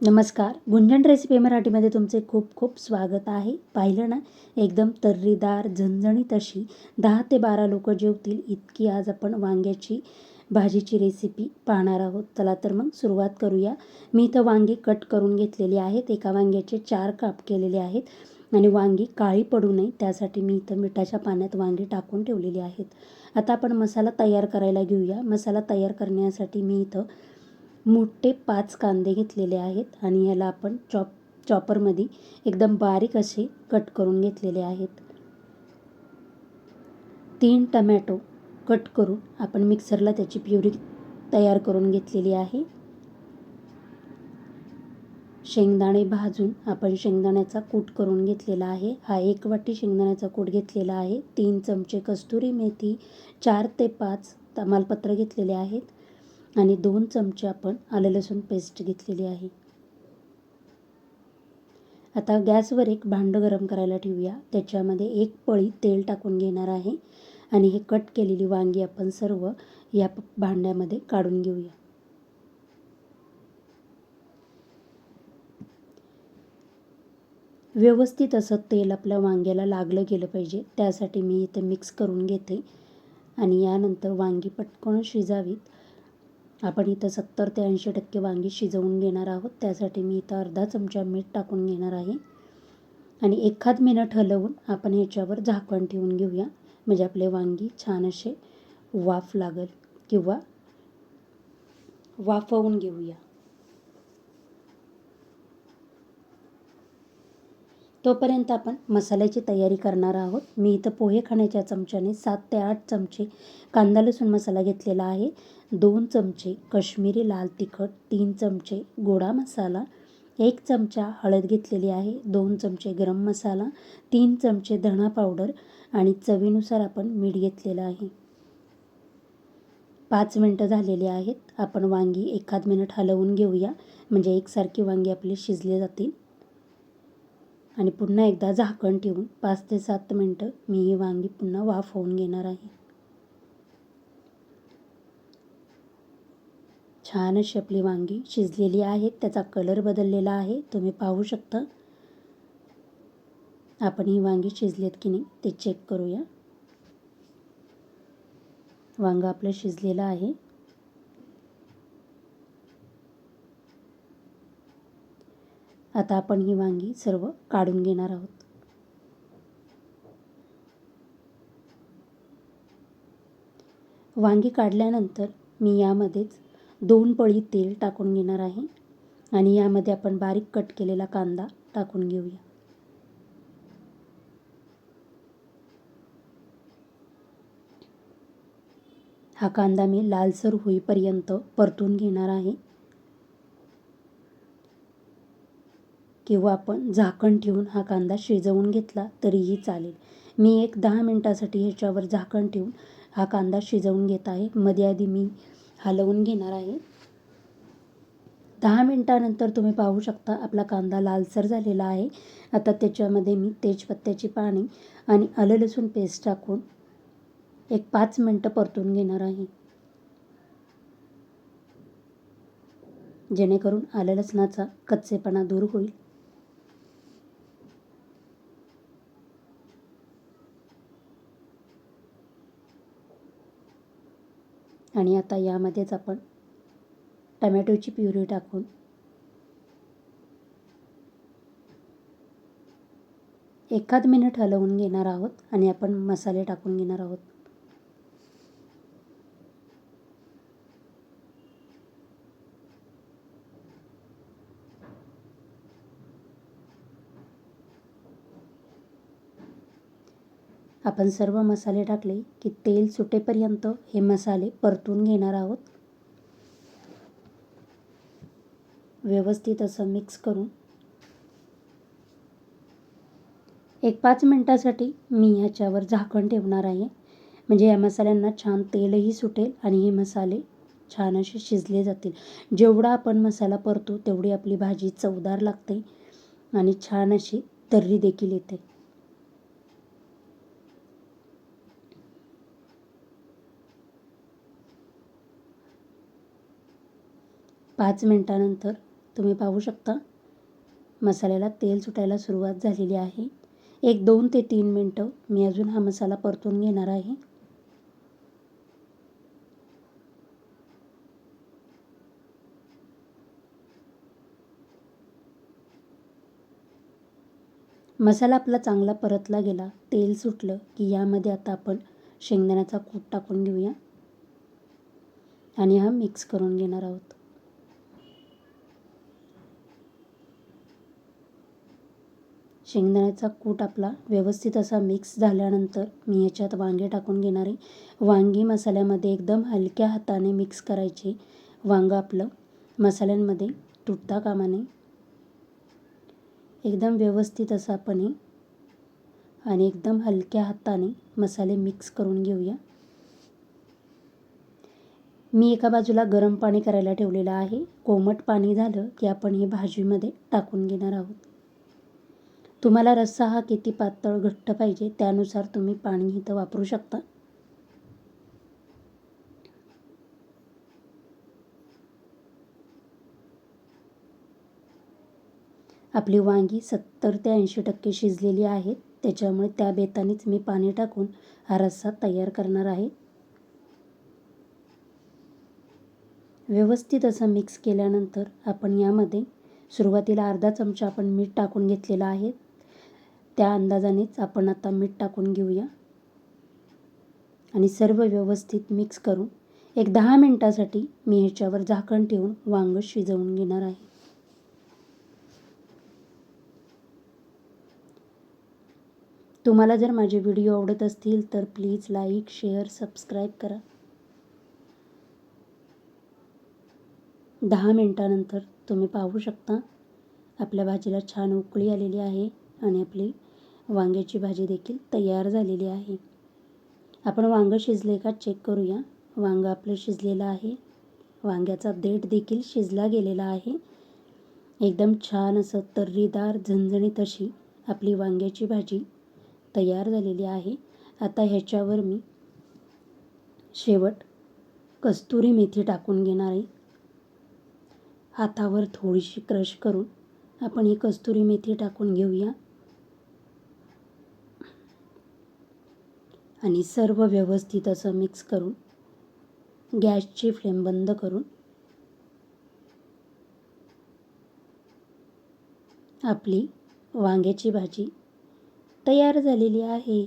नमस्कार. गुंजन रेसिपी मराठीमध्ये तुमचे खूप खूप स्वागत आहे. पाहिलं ना एकदम तर्रीदार झणझणीत अशी दहा ते बारा लोक जेवतील इतकी आज आपण वांग्याची भाजीची रेसिपी पाहणार आहोत. चला तर मग सुरुवात करूया. मी इथं वांगी कट करून घेतलेली आहेत. एका वांग्याचे चार काप केलेले आहेत आणि वांगी काळी पडू नये त्यासाठी मी इथं मिठाच्या पाण्यात वांगी टाकून ठेवलेली आहेत. आता आपण मसाला तयार करायला घेऊया. मसाला तयार करण्यासाठी मी इथं मोठे पाच कांदे घेतलेले आहेत आणि ह्याला आपण चॉप चॉपरमध्ये एकदम बारीक असे कट करून घेतलेले आहेत. तीन टमॅटो कट करून आपण मिक्सरला त्याची प्युरी तयार करून घेतलेली आहे. शेंगदाणे भाजून आपण शेंगदाण्याचा कूट करून घेतलेला आहे. हा एक वाटी शेंगदाण्याचा कूट घेतलेला आहे. तीन चमचे कस्तुरी मेथी चार ते पाच तमालपत्र घेतलेले आहेत. आणि दोन चमचे आपण आलं लसूण पेस्ट घेतलेली आहे. आता गॅसवर एक भांडं गरम करायला ठेवूया. त्याच्यामध्ये एक पळी तेल टाकून घेणार आहे आणि हे कट केलेली वांगी आपण सर्व या भांड्यामध्ये काढून घेऊया. व्यवस्थित असं तेल आपल्या वांग्याला लागलं गेलं पाहिजे. त्यासाठी मी इथे मिक्स करून घेते आणि यानंतर वांगी पटकन शिजावीत. आपण इथं सत्तर ते ऐंशी टक्के वांगी शिजवून घेणार आहोत. त्यासाठी मी इथं अर्धा चमचा मीठ टाकून घेणार आहे. आणि एखाद मिनट हलवून आपण ह्याच्यावर झाकण ठेवून घेऊया. म्हणजे आपले वांगी छान असे वाफ लागल किंवा वाफवून घेऊया. तोपर्यंत आपण मसाल्याची तयारी करणार आहोत. मी इथं पोहे खाण्याच्या चमच्याने सात ते आठ चमचे कांदा लसूण मसाला घेतलेला आहे. दोन चमचे कश्मीरी लाल तिखट तीन चमचे गोडा मसाला एक चमचा हळद घेतलेली आहे दोन चमचे गरम मसाला तीन चमचे धणा पावडर आणि चवीनुसार आपण मीठ घेतलेलं आहे. पाच मिनटं झालेली आहेत. आपण वांगी एखाद मिनिट हलवून घेऊया. म्हणजे एकसारखी वांगी आपली शिजले जातील. आणि पुन्हा एकदा झाकण ठेवून पाच ते सात मिनटं मी ही वांगी पुन्हा वाफ होऊन घेणार आहे. छान अशी आपली वांगी शिजलेली आहेत त्याचा कलर बदललेला आहे. तुम्ही पाहू शकता. आपण ही वांगी शिजलेत की नाही ते चेक करूया. वांगा आपलं शिजलेलं आहे. आता आपण ही वांगी सर्व काढून घेणार आहोत. वांगी काढल्यानंतर मी यामध्येच दोन पळी तेल टाकून घेणार आहे आणि यामध्ये आपण बारीक कट केलेला कांदा टाकून घेऊया. हा कांदा मी लालसर होईपर्यंत परतून घेणार आहे. किंवा आपण झाकण ठेवून हा कांदा शिजवून घेतला तरीही चालेल. मी एक दहा मिनटासाठी ह्याच्यावर झाकण ठेवून हा कांदा शिजवून घेत आहे. मध्ये आधी मी हलवून घेणार आहे. दहा मिनटानंतर तुम्ही पाहू शकता आपला कांदा लालसर झालेला आहे. आता त्याच्यामध्ये मी तेजपत्त्याची पाणी आणि आलं लसूण पेस्ट टाकून एक पाच मिनटं परतून घेणार आहे. जेणेकरून आलं लसणाचा कच्चेपणा दूर होईल. आणि आता यामध्येच आपण टमॅटोची प्युरी टाकून एखाद मिनिट हलवून घेणार आहोत आणि आपण मसाले टाकून घेणार आहोत. आपण सर्व मसाले टाकले की तेल सुटेपर्यंत हे मसाले परतून घेणार आहोत. व्यवस्थित असं मिक्स करून. एक पाच मिनटासाठी मी ह्याच्यावर झाकण ठेवणार आहे. म्हणजे या मसाल्यांना छान तेलही सुटेल आणि हे मसाले छान असे शिजले जातील. जेवढा आपण मसाला परतो तेवढी आपली भाजी चवदार लागते आणि छान अशी तर्री देखील येते. पाच मिनटानंतर तुम्ही पाहू शकता मसाल्याला तेल सुटायला सुरुवात झालेली आहे. एक दोन ते तीन मिनटं मी अजून हा मसाला परतून घेणार आहे. मसाला आपला चांगला परतला गेला तेल सुटलं की यामध्ये आता आपण शेंगदाण्याचा कूट टाकून घेऊया आणि हा मिक्स करून घेणार आहोत. शेंगदाण्याचा कूट आपला व्यवस्थित असा मिक्स झाल्यानंतर मी याच्यात वांगे टाकून घेणार आहे. वांगी मसाल्यामध्ये एकदम हलक्या हाताने मिक्स करायचे. वांगं आपलं मसाल्यांमध्ये तुटता कामा नये एकदम व्यवस्थित असं आपण हे आणि एकदम हलक्या हाताने मसाले मिक्स करून घेऊया. मी एका बाजूला गरम पाणी करायला ठेवलेलं आहे. कोमट पाणी झालं की आपण हे भाजीमध्ये टाकून घेणार आहोत. तुम्हाला रस्सा हा किती पातळ घट्ट पाहिजे? त्यानुसार तुम्ही पाणी इथं वापरू शकता. आपली वांगी सत्तर ते ऐंशी टक्के शिजलेली आहेत त्याच्यामुळे त्या बेतानेच मी पाणी टाकून हा रस्सा तयार करणार आहे. व्यवस्थित असं मिक्स केल्यानंतर आपण यामध्ये सुरुवातीला अर्धा चमचा आपण मीठ टाकून घेतलेलं आहे. त्या अंदाजानेच आपण आता मीठ टाकून घेऊया. आणि सर्व व्यवस्थित मिक्स करून एक दहा मिनटासाठी मी ह्याच्यावर झाकण ठेवून वांग शिजवून घेणार आहे. तुम्हाला जर माझे व्हिडिओ आवडत असतील तर प्लीज लाईक शेअर सबस्क्राईब करा. दहा मिनटानंतर तुम्ही पाहू शकता आपल्या भाजीला छान उकळी आलेली आहे आणि आपली वांग्याची भाजी देखील तयार झालेली आहे. आपण वांगं शिजले का चेक करूया. वांगं आपलं शिजलेलं आहे. वांग्याचा देठ देखील शिजला गेलेला आहे. एकदम छान असं तर्रीदार झणझणीत अशी आपली वांग्याची भाजी तयार झालेली आहे. आता ह्याच्यावर मी शेवट कस्तुरी मेथी टाकून घेणार आहे. हातावर थोडीशी क्रश करून आपण ही कस्तुरी मेथी टाकून घेऊया. आणि सर्व व्यवस्थित असं मिक्स करून गॅसची फ्लेम बंद करून आपली वांग्याची भाजी तयार झालेली आहे.